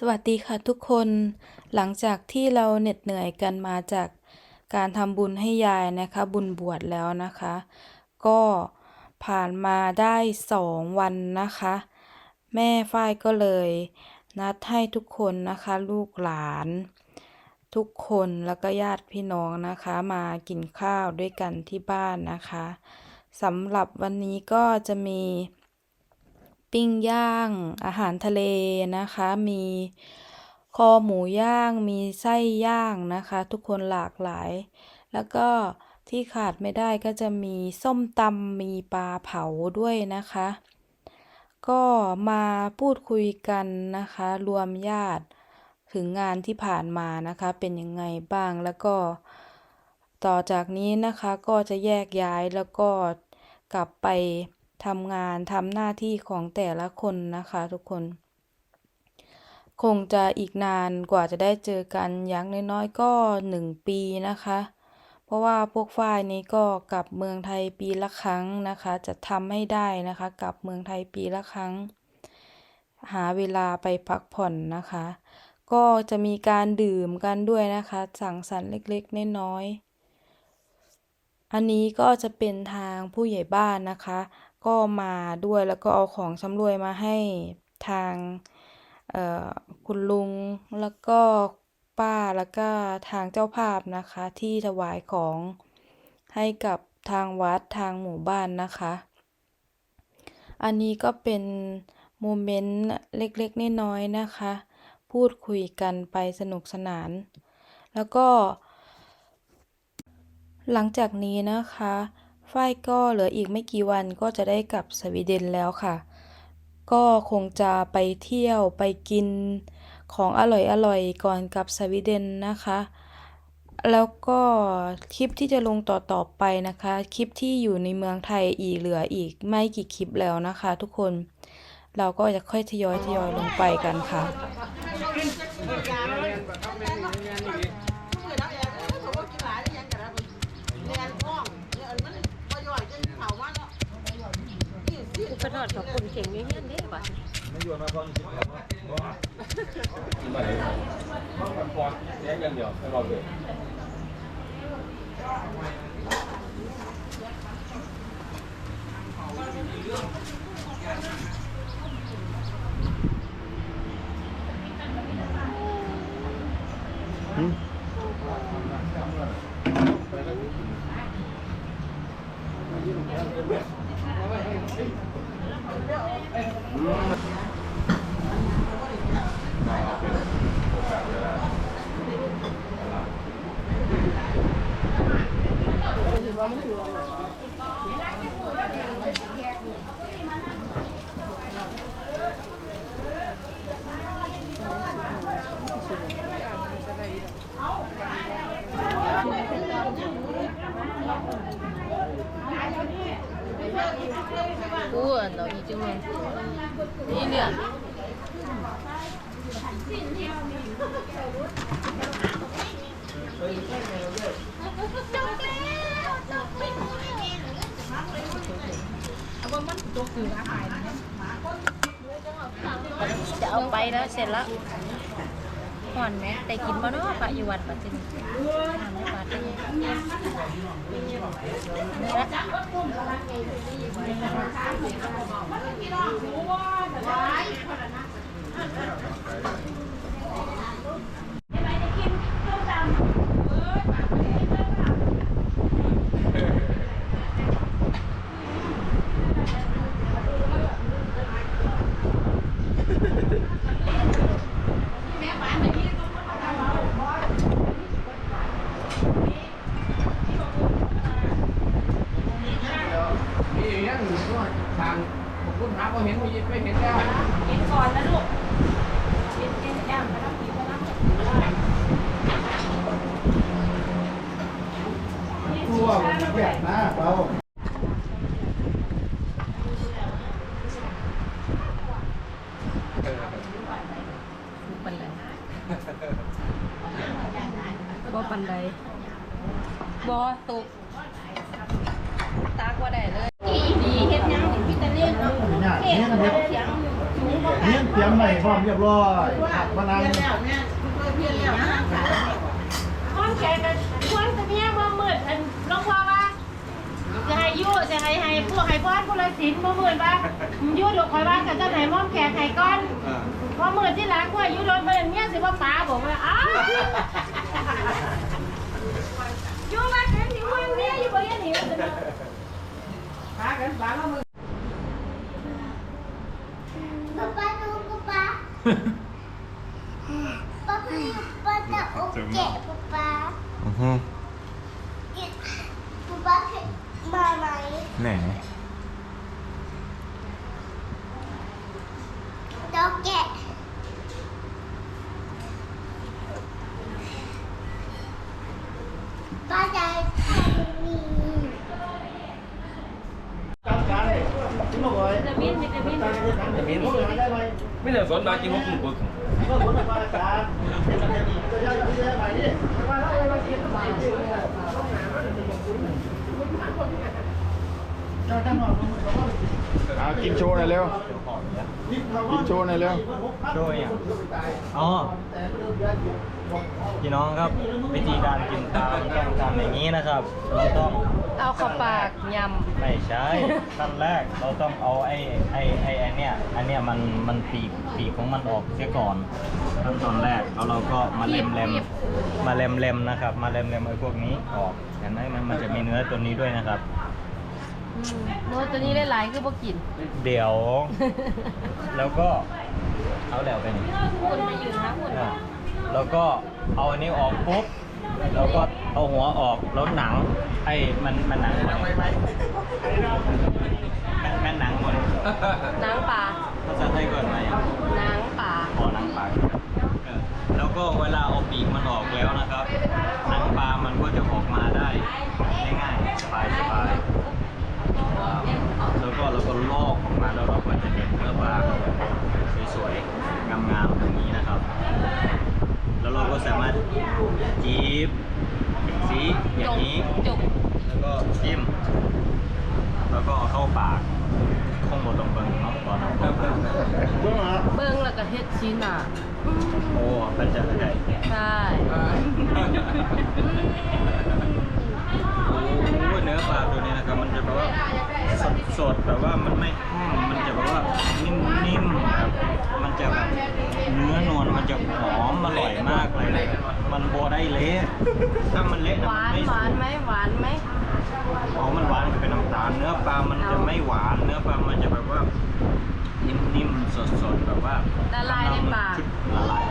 สวัสดีค่ะทุกคน หลังจากที่เราเหน็ดเหนื่อยกันมาจากการทำบุญให้ยายนะคะ บุญบวชแล้วนะคะ ก็ผ่านมาได้สองวันนะคะ แม่ฝ้ายก็เลยนัดให้ทุกคนนะคะ ลูกหลาน ทุกคนแล้วก็ญาติพี่น้องนะคะ มากินข้าวด้วยกันที่บ้านนะคะสำหรับวันนี้ก็จะมี ปิ้งย่าง อาหารทะเลนะคะ มีคอหมูย่าง มีไส้ย่างนะคะ ทุกคนหลากหลาย แล้วก็ที่ขาดไม่ได้ก็จะมีส้มตำมีปลาเผาด้วยนะคะ ก็มาพูดคุยกันนะคะ รวมญาติถึงงานที่ผ่านมานะคะ เป็นยังไงบ้างแล้วก็ ต่อจากนี้นะคะก็จะแยกย้ายแล้วก็กลับไป ทำงานทำหน้าที่ของแต่ละคนนะคะทุกคน คงจะอีกนานกว่าจะได้เจอกันอย่างน้อยๆก็หนึ่งปีนะคะ เพราะว่าพวกฝ้ายนี้ก็กลับเมืองไทยปีละครั้งนะคะ จะทำให้ได้นะคะกลับเมืองไทยปีละครั้ง หาเวลาไปพักผ่อนนะคะ ก็จะมีการดื่มกันด้วยนะคะ สั่งสรรค์เล็กๆน้อยๆอันนี้ก็จะเป็นทางผู้ใหญ่บ้านนะคะ ก็มาด้วยแล้วก็เอาของชำรวยมาให้ทางคุณลุงแล้วก็ป้าแล้วก็ทางเจ้าภาพนะคะ ที่ถวายของให้กับทางวัดทางหมู่บ้านนะคะ อันนี้ก็เป็นโมเมนต์เล็กๆน้อยๆนะคะ พูดคุยกันไปสนุกสนาน แล้วก็ หลังจากนี้นะคะ ฝ้ายก็เหลืออีกไม่กี่วันก็จะได้กลับสวีเดนแล้วค่ะ ก็คงจะไปเที่ยวไปกินของอร่อยๆก่อนกลับสวีเดนนะคะ แล้วก็คลิปที่จะลงต่อๆไปนะคะ คลิปที่อยู่ในเมืองไทยอีกเหลืออีกไม่กี่คลิปแล้วนะคะ ทุกคนเราก็จะค่อยทยอยทยอยลงไปกันค่ะ อุปทอดกับคนเก่งนี่เงี้ยเด้ป่ะไม่ยวนมาก่อกินมาไหนมันพอแค่ยังเดียวตลอดเลย Vamos a. แล้วเสร็จแล้วห่อนไหมแต่กินบ่เนาะปะอยู่วันปัจจุบันทำไม่ปัดได้ยังนี่ละ นี่อย่างเงี้ยก็ทางผม คุณหาพอเห็นไม่ไม่เห็นได้ตัวมันแยกนะเราปันไดบ่ปันไดบ่ตกตากว่าได้เลยดีเฮ็ดหยัง พี่เล่นเนาะเนี่ยนี่มันเด็กเสียงหเนี่ยเตรียมใหม่พร้อมเรียบร้อยมานั่งห้องแกกันควรจะมีเมื่มืดอันน้องพ่อว่าจะให้ยู่จะให้ให้พวกให้พ่อผู้ละสินเมื่มืดว่ายู่ดอกคอยว่ากันจะไหนม่อมแขกให้ก้อนพอมืดที่หลังว่ายู่โดนไปเมียสิว่าป้าบอกว่าอ้าวยู่มาเห็นสิว่าเมียอยู่บ่ยันหิวจะ Papa 오빠 빨리 오빠 나 올게 오빠. มไม่ได้สนมากินมุกมุกก็ผลออกมาการเป็นอะไรนี่ก็ยากที่จะใหม่นี่เจ้าตั้งหน่ อยมึงบอกว่าเอากินโชว์หน่อยเร็ว กินโชว์หน่อยเร็ว โชว์อย่างอ๋อ พี่น้องครับวิธีการกินปลาต้องทำอย่างนี้นะครับ เราต้องเอาเข้าปากยไม่ใช่ขั้นแรกเราต้องเอาไอ้ไอ้ไอ้ไอ้เนี่ยอันเนี้ยมันมันปีกปีกของมันออกเสียก่อนขั้นตอนแรกแล้วเราก็มาเล็มเล็มมาเล็มเล็มนะครับ มาเล็มเล็มไอ้พวกนี้ออกเห็นไหมมันมันจะมีเนื้อตัวนี้ด้วยนะครับำ โน้ตตัวนี้ได้หลายคือบ่กิน เดี๋ยว แล้วก็เอาแล้วไปนี่คุณมาอยู่นะคุณอะแล้วก็เอาอันนี้ออกปุ๊บแล้วก็เอาหัวออกแล้วหนัง ไอ้มันมันหนังหมดแม่แม่หนังหมดนางป่าภาษาไทยก่อนมาอย่างนางป่าพอหนังปลาเออแล้วก็เวลาเอาปีกมันออกแล้วนะครับหนังปลามันก็จะออกมาได้ง่ายๆสบายสบาย แล้วก็เราก็ลอกออกมาแล้วเราก็จะเห็นเนื้อปลาสวยๆงามๆอย่างนี้นะครับ แล้วเราก็สามารถจีบสีอย่างนี้จบแล้วก็จิ้ม แล้วก็เอาเข้าปากคงหมดตรงเบิงเนาะตอนนั้นเมื่อมาเบิ้งแล้วก็เฮ็ดชิ้นอะโอ้เป็นจะเข้าใจใช่ โอ้เนื้อปลาตัวนี้นะครับ มันจะแบบว่าสดสดแบบว่ามันไม่แห้งมันจะแบบว่านิ่มๆแบบมันจะแบบเนื้อนวลมันจะหอมอร่อยมากเลย มันโบได้เละถ้ามันเละหนะวามันไม่หวานไหมหวานไหมอ๋อมันหวานเป็นน้ำตาลเนื้อปลามันจะไม่หวาน เนื้อปลามันจะแบบว่า นิ่มๆสดๆแบบว่าละลายในปากละลาย